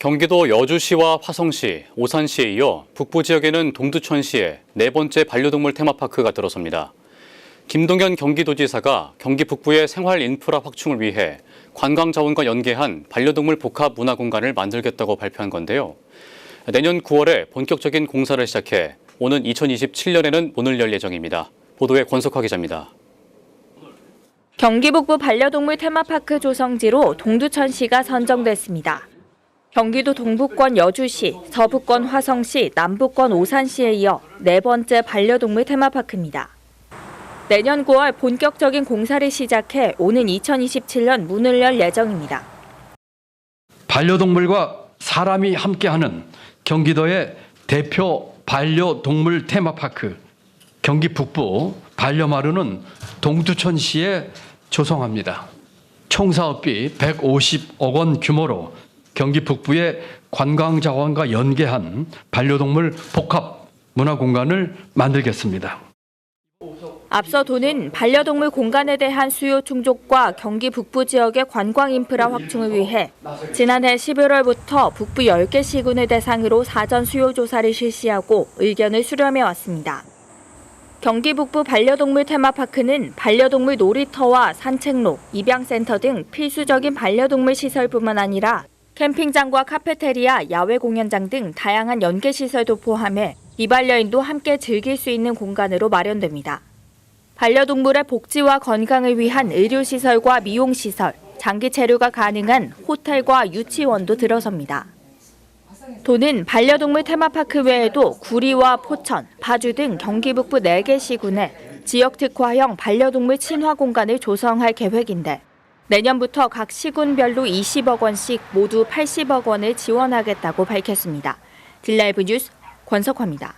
경기도 여주시와 화성시, 오산시에 이어 북부 지역에는 동두천시에 네 번째 반려동물 테마파크가 들어섭니다. 김동연 경기도지사가 경기 북부의 생활 인프라 확충을 위해 관광 자원과 연계한 반려동물 복합 문화 공간을 만들겠다고 발표한 건데요. 내년 9월에 본격적인 공사를 시작해 오는 2027년에는 문을 열 예정입니다. 보도에 권석화 기자입니다. 경기 북부 반려동물 테마파크 조성지로 동두천시가 선정됐습니다. 경기도 동북권 여주시, 서북권 화성시, 남북권 오산시에 이어 네 번째 반려동물 테마파크입니다. 내년 9월 본격적인 공사를 시작해 오는 2027년 문을 열 예정입니다. 반려동물과 사람이 함께하는 경기도의 대표 반려동물 테마파크 경기 북부 반려마루는 동두천시에 조성합니다. 총 사업비 150억 원 규모로 경기 북부의 관광 자원과 연계한 반려동물 복합 문화 공간을 만들겠습니다. 앞서 도는 반려동물 공간에 대한 수요 충족과 경기 북부 지역의 관광 인프라 확충을 위해 지난해 11월부터 북부 10개 시군을 대상으로 사전 수요 조사를 실시하고 의견을 수렴해 왔습니다. 경기 북부 반려동물 테마파크는 반려동물 놀이터와 산책로, 입양센터 등 필수적인 반려동물 시설뿐만 아니라 캠핑장과 카페테리아, 야외 공연장 등 다양한 연계 시설도 포함해 이반려인도 함께 즐길 수 있는 공간으로 마련됩니다. 반려동물의 복지와 건강을 위한 의료시설과 미용시설, 장기 체류가 가능한 호텔과 유치원도 들어섭니다. 도는 반려동물 테마파크 외에도 구리와 포천, 파주 등 경기 북부 4개 시군에 지역 특화형 반려동물 친화 공간을 조성할 계획인데 내년부터 각 시군별로 20억 원씩 모두 80억 원을 지원하겠다고 밝혔습니다. 딜라이브 뉴스 권석화입니다.